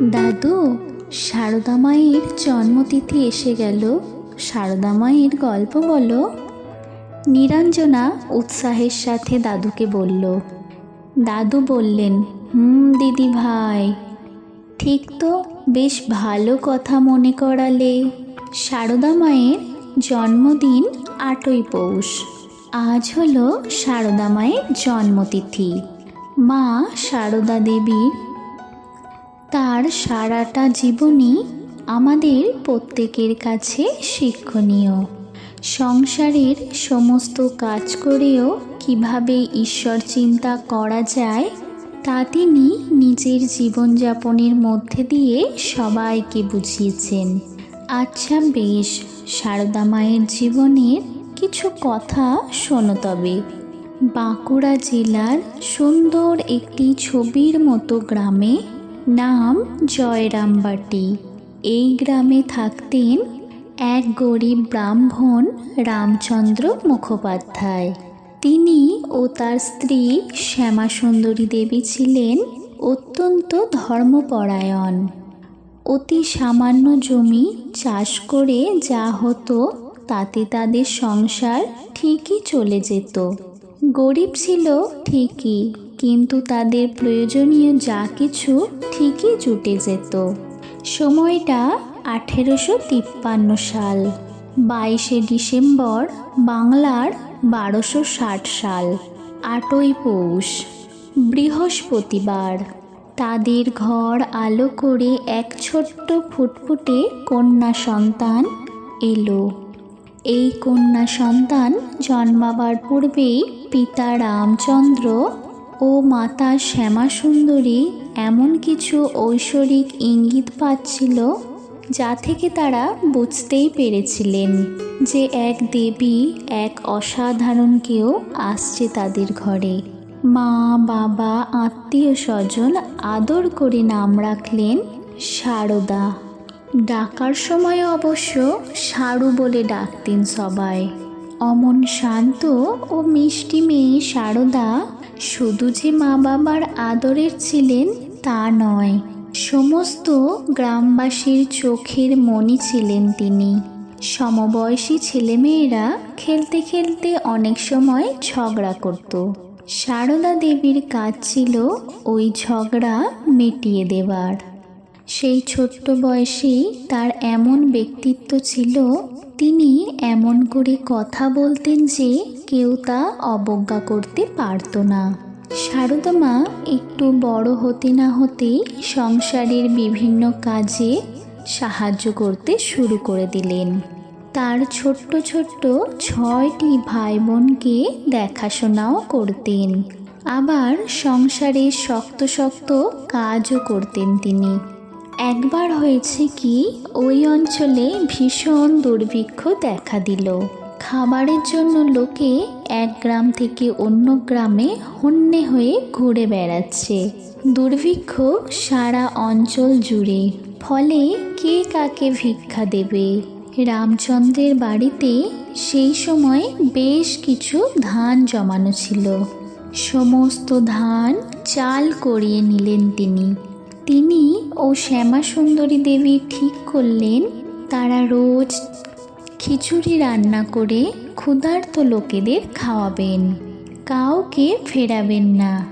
দাদু, সারদা মায়ের জন্মতিথি এসে গেল। সারদা মায়ের গল্প বলো। নিরঞ্জনা উৎসাহের সাথে দাদুকে বলল, দাদু বললেন, হুম, দিদি ভাই, ঠিক তো, বেশ ভালো কথা মনে করালে। সারদা মায়ের জন্মদিন আটই পৌষ। আজ হলো সারদা মায়ের জন্মতিথি। মা সারদা দেবীর তার সারাটা জীবনই আমাদের প্রত্যেকের কাছে শিক্ষণীয়। সংসারের সমস্ত কাজ করেও কীভাবে ঈশ্বর চিন্তা করা যায়, তা তিনি নিজের জীবনযাপনের মধ্যে দিয়ে সবাইকে বুঝিয়েছেন। আচ্ছা বেশ, সারদা মায়ের জীবনের কিছু কথা শোনো তবে। বাঁকুড়া জেলার সুন্দর একটি ছবির মতো গ্রামে নাম জয়রামবাটি। এই গ্রামে থাকতেন এক গরিব ব্রাহ্মণ রামচন্দ্র মুখোপাধ্যায়। তিনি ও তার স্ত্রী শ্যামাসুন্দরী দেবী ছিলেন অত্যন্ত ধর্মপরায়ণ। অতি সামান্য জমি চাষ করে যা হতো তাতে তাদের সংসার ঠিকই চলে যেত। গরিব ছিল ঠিকই। কিন্তু তাদের প্রয়োজনীয় যা কিছু ঠিকই জুটে যেত। সময়টা আঠেরোশো তিপ্পান্ন সাল, বাইশে ডিসেম্বর বাংলার বারোশো ষাট সাল, আটই পৌষ, বৃহস্পতিবার। তাদের ঘর আলো করে এক ছোট্ট ফুটফুটে কন্যা সন্তান এলো। এই কন্যা সন্তান জন্মাবার পূর্বেই পিতা রামচন্দ্র ও মাতা শ্যামাসুন্দরী এমন কিছু ঐশ্বরিক ইঙ্গিত পাচ্ছিল যা থেকে তারা বুঝতেই পেরেছিলেন যে এক দেবী এক অসাধারণ কেউ আসছে তাদের ঘরে। মা, বাবা, আত্মীয় স্বজন আদর করে নাম রাখলেন সারদা। ডাকার সময় অবশ্য সারু বলে ডাকতেন সবাই। অমন শান্ত ও মিষ্টি মেয়ে সারদা শুধু যে মা বাবার আদরের ছিলেন তা নয়, সমস্ত গ্রামবাসীর চোখের মণি ছিলেন তিনি। সমবয়সী ছেলেমেয়েরা খেলতে খেলতে অনেক সময় ঝগড়া করত। সারদা দেবীর কাজ ছিল ওই ঝগড়া মিটিয়ে দেওয়ার সেই ছোট্ট বয়সেই তার এমন ব্যক্তিত্ব ছিল, তিনি এমন করে কথা বলতেন যে কেউ তা অবজ্ঞা করতে পারত না। সারদা মা একটু বড় হতে না হতেই সংসারের বিভিন্ন কাজে সাহায্য করতে শুরু করে দিলেন। তার ছোট্ট ছোট্ট ছয়টি ভাই বোনকে দেখাশোনাও করতেন। আবার সংসারে শক্ত শক্ত কাজও করতেন তিনি। একবার হয়েছে কি, ওই অঞ্চলে ভীষণ দুর্ভিক্ষ দেখা দিল। খাবারের জন্য লোকে এক গ্রাম থেকে অন্য গ্রামে হন্যে হয়ে ঘুরে বেড়াচ্ছে। দুর্ভিক্ষ সারা অঞ্চল জুড়ে। ফলে কে কাকে ভিক্ষা দেবে? রামচন্দ্রের বাড়িতে সেই সময় বেশ কিছু ধান জমানো ছিল। সমস্ত ধান চাল করিয়ে নিলেন তিনি। তিনি ও শ্যামা সুন্দরী দেবী ঠিক করলেন, তারা রোজ খিচুড়ি রান্না করে ক্ষুধার্ত লোকেদের খাওয়াবেন। কাউকে ফেরাবেন না।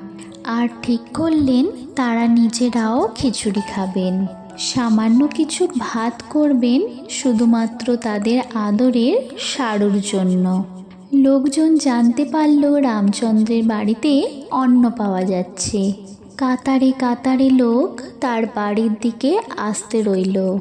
আর ঠিক করলেন, তারা নিজেরাও খিচুড়ি খাবেন। সামান্য কিছু ভাত করবেন শুধুমাত্র তাদের আদরের সারুর জন্য। লোকজন জানতে পারল রামচন্দ্রের বাড়িতে অন্ন পাওয়া যাচ্ছে। কাতারে কাতারে লোক তার বাড়ির দিকে আসতে রইল।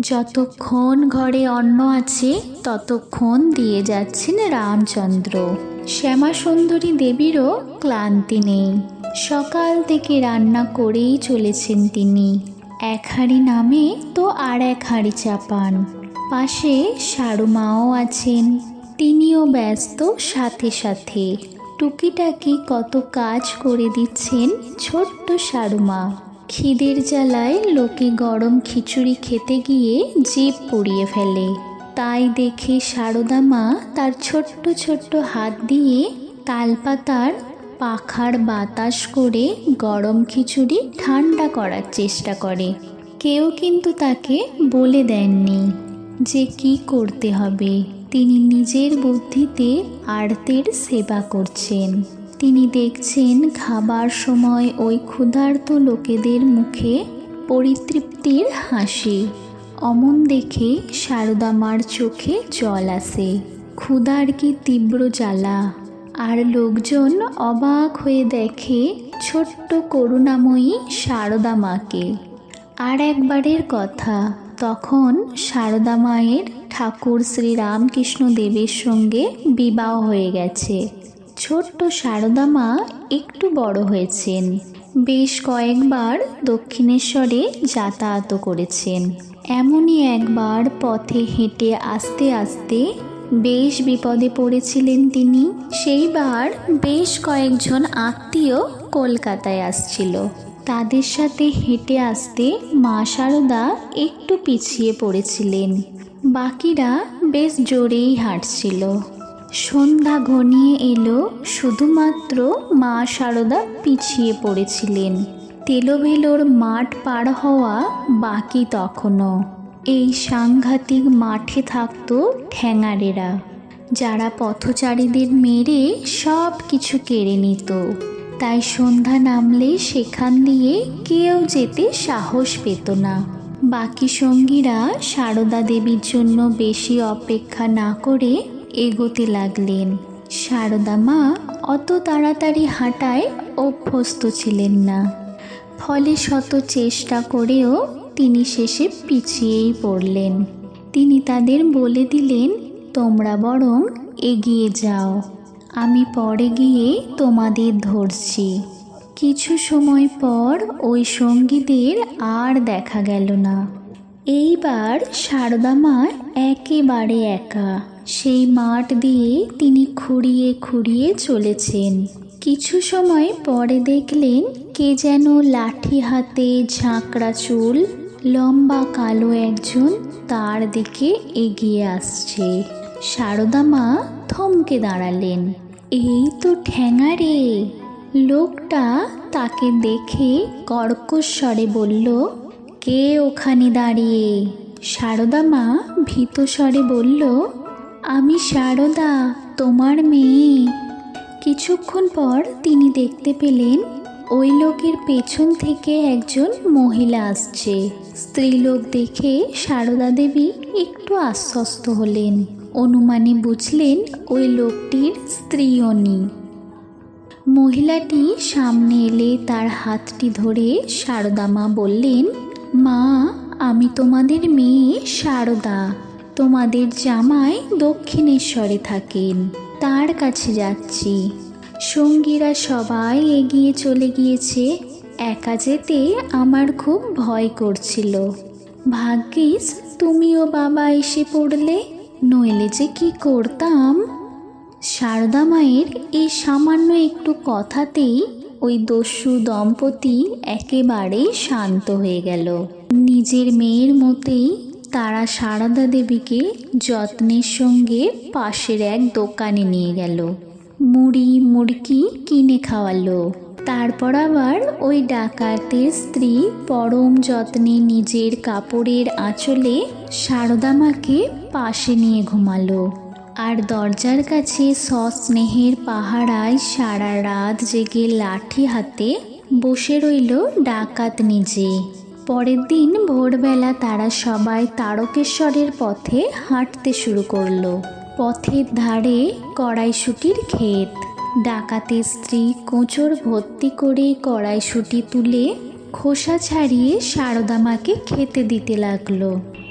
যতক্ষণ ঘরে অন্ন আছে, ততক্ষণ দিয়ে যাচ্ছেন রামচন্দ্র। শ্যামা সুন্দরী দেবীরও ক্লান্তি নেই। সকাল থেকে রান্না করেই চলেছেন তিনি। এক হাঁড়ি নামে তো আর এক হাঁড়ি চাপান পাশে সারুমাও আছেন। তিনিও ব্যস্ত সাথে সাথে। টুকিটাকি কত কাজ করে দিচ্ছেন ছোট্ট সারুমা খিদের জ্বালায় লোকে গরম খিচুড়ি খেতে গিয়ে জিভ পুড়িয়ে ফেলে। তাই দেখে সারদা মা তার ছোট্ট ছোট্ট হাত দিয়ে তালপাতার পাখার বাতাস করে গরম খিচুড়ি ঠান্ডা করার চেষ্টা করে। কেউ কিন্তু তাকে বলে দেননি যে কি করতে হবে। তিনি নিজের বুদ্ধিতে আর্তের সেবা করছেন। তিনি দেখছেন খাবার সময় ওই ক্ষুধার্ত লোকেদের মুখে পরিতৃপ্তির হাসি। অমন দেখে সারদা মার চোখে জল আসে। ক্ষুধার কি তীব্র জ্বালা। আর লোকজন অবাক হয়ে দেখে ছোট্ট করুণাময়ী সারদা মাকে। আর একবারের কথা, তখন সারদা মায়ের ঠাকুর শ্রী রামকৃষ্ণ দেবের সঙ্গে বিবাহ হয়ে গেছে। ছোট্ট সারদা মা একটু বড় হয়েছেন। বেশ কয়েকবার দক্ষিণেশ্বরে যাতায়াত করেছেন। এমনই একবার পথে হেঁটে আসতে আসতে বেশ বিপদে পড়েছিলেন তিনি। সেইবার বেশ কয়েকজন আত্মীয় কলকাতায় আসছিল। তাদের সাথে হেঁটে আসতে মা সারদা একটু পিছিয়ে পড়েছিলেন। বাকিরা বেশ জোরেই হাঁটছিল। সন্ধ্যা ঘনিয়ে এলো, শুধুমাত্র মা শারদা পিছিয়ে পড়েছিলেন। তেলোভেলোর মাঠ পার হওয়া বাকি তখনও। এই সাংঘাতিক মাঠে থাকতো ঠ্যাঙারেরা, যারা পথচারীদের মেরে সব কিছু কেড়ে নিত। তাই সন্ধ্যা নামলে সেখান দিয়ে কেউ যেতে সাহস পেত না। বাকি সঙ্গীরা সারদা দেবীর জন্য বেশি অপেক্ষা না করে এগোতে লাগলেন। সারদা মা অত তাড়াতাড়ি হাঁটায় অভ্যস্ত ছিলেন না। ফলে শত চেষ্টা করেও তিনি শেষে পিছিয়েই পড়লেন। তিনি তাদের বলে দিলেন, তোমরা বরং এগিয়ে যাও। আমি পরে গিয়ে তোমাদের ধরছি। কিছু সময় পর ওই সঙ্গীদের আর দেখা গেল না। এইবার সারদা মা একেবারে একা। সেই মাঠ দিয়ে তিনি খুঁড়িয়ে খুঁড়িয়ে চলেছেন। কিছু সময় পরে দেখলেন কে যেন লাঠি হাতে ঝাঁকড়া চুল, লম্বা কালো একজন তার দিকে এগিয়ে আসছে। সারদা মা থমকে দাঁড়ালেন। এই তো ঠ্যাঙারে লোকটা তাকে দেখে কর্কশ্বরে বলল, কে ওখানে দাঁড়িয়ে? সারদা মা ভীত স্বরে বলল আমি সারদা, তোমার মেয়ে। কিছুক্ষণ পর তিনি দেখতে পেলেন ওই লোকের পেছন থেকে একজন মহিলা আসছে। স্ত্রীলোক দেখে সারদা দেবী একটু আশ্বস্ত হলেন। অনুমানে বুঝলেন ওই লোকটির স্ত্রী উনি মহিলাটি সামনে এলে তার হাতটি ধরে সারদা মা বললেন, মা, আমি তোমাদের মেয়ে সারদা। তোমাদের জামাই দক্ষিণেশ্বরে থাকেন, তার কাছে যাচ্ছি। সঙ্গীরা সবাই এগিয়ে চলে গিয়েছে, একা যেতে আমার খুব ভয় করছিল। ভাগ্যিস, তুমিও বাবা এসে পড়লে, নইলে যে কি করতাম? সারদা মায়ের এই সামান্য একটু কথাতেই ওই দস্যু দম্পতি একেবারে শান্ত হয়ে গেল। নিজের মেয়ের মতেই তারা সারদা দেবীকে যত্নের সঙ্গে পাশের এক দোকানে নিয়ে গেল। মুড়ি, মুড়কি কিনে খাওয়ালো। তারপর আবার ওই ডাকাতের স্ত্রী পরম যত্নে নিজের কাপড়ের আঁচলে সারদা মাকে পাশে নিয়ে ঘুমালো। আর দরজার কাছে সস্নেহের পাহারায় সারা রাত জেগে লাঠি হাতে বসে রইল ডাকাত নিজে। পরের দিন ভোরবেলা তারা সবাই তারকেশ্বরের পথে হাঁটতে শুরু করল। পথের ধারে কড়াইশুটির ক্ষেত। ডাকাতের স্ত্রী কোঁচর ভর্তি করে কড়াইশুটি তুলে খোসা ছাড়িয়ে সারদা মাকে খেতে দিতে লাগল।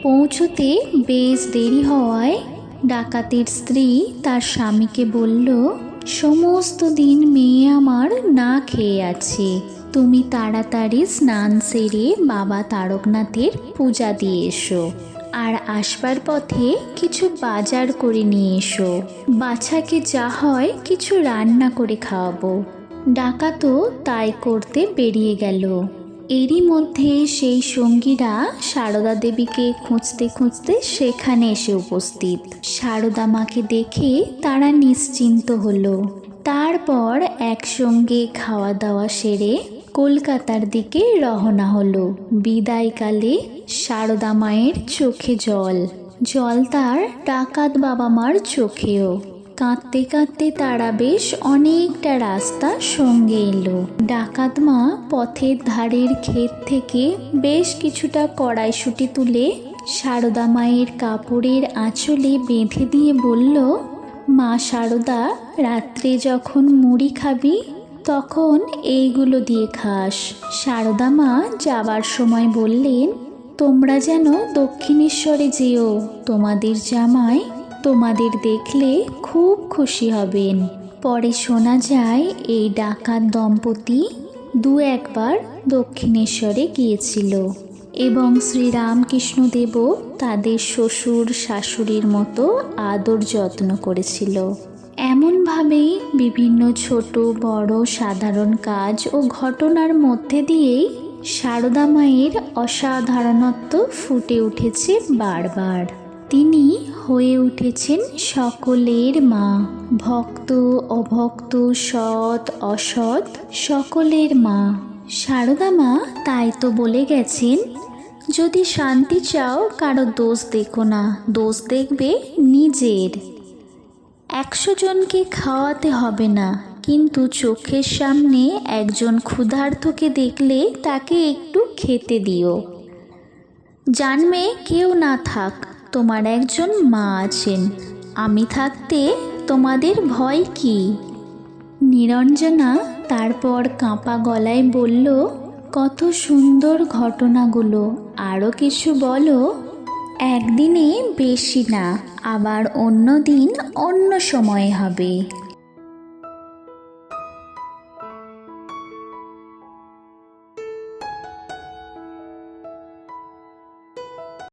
পৌঁছতে বেশ দেরি হওয়ায় ডাকাতের স্ত্রী তার স্বামীকে বলল, সমস্ত দিন মেয়ে আমার না খেয়ে আছে। তুমি তাড়াতাড়ি স্নান সেরে বাবা তারকনাথের পূজা দিয়ে এসো। আর আসবার পথে কিছু বাজার করে নিয়ে এসো। বাছাকে যা হয় কিছু রান্না করে খাওয়াবো। ডাকাতও তাই করতে বেরিয়ে গেল। এরই মধ্যে সেই সঙ্গীরা সারদা দেবীকে খুঁজতে খুঁজতে সেখানে এসে উপস্থিত। সারদা মাকে দেখে তারা নিশ্চিন্ত হলো। তারপর একসঙ্গে খাওয়া দাওয়া সেরে কলকাতার দিকে রওনা হলো। বিদায়কালে সারদা মায়ের চোখে জল জল তার ডাকাত বাবা মার চোখেও। কাঁদতে কাঁদতে তারা বেশ অনেকটা রাস্তা সঙ্গে এলো। ডাকাত মা পথের ধারের ক্ষেত থেকে বেশ কিছুটা কড়াইশুটি তুলে সারদা মায়ের কাপড়ের আঁচলে বেঁধে দিয়ে বলল, মা সারদা, রাত্রে যখন মুড়ি খাবি তখন এইগুলো দিয়ে খাস। সারদা মা যাবার সময় বললেন, তোমরা যেন দক্ষিণেশ্বরে যেও, তোমাদের জামাই তোমাদের দেখলে খুব খুশি হবেন। পরে শোনা যায়, এই ডাকাত দম্পতি দু একবার দক্ষিণেশ্বরে গিয়েছিল এবং শ্রীরামকৃষ্ণদেবও তাদের শ্বশুর শাশুড়ির মতো আদর যত্ন করেছিল। এমনভাবেই বিভিন্ন ছোট, বড়, সাধারণ কাজ ও ঘটনার মধ্যে দিয়েই সারদা মায়ের অসাধারণত্ব ফুটে উঠেছে বারবার। তিনি হয়ে উঠেছেন সকলের মা। ভক্ত, অভক্ত, সৎ, অসৎ সকলের মা। সারদা মা তাই তো বলে গেছেন, যদি শান্তি চাও, কারও দোষ দেখো না। দোষ দেখবে নিজের। একশো জনকে খাওয়াতে হবে না, কিন্তু চোখের সামনে একজন ক্ষুধার্তকে দেখলে তাকে একটু খেতে দিও। জানবে কেউ না থাক, তোমার একজন মা আছেন। আমি থাকতে তোমাদের ভয় কি? নিরঞ্জনা তারপর কাঁপা গলায় বলল, কত সুন্দর ঘটনাগুলো। আরও কিছু বলো। একদিনে বেশি না আবার অন্য দিন অন্য সময়ে হবে।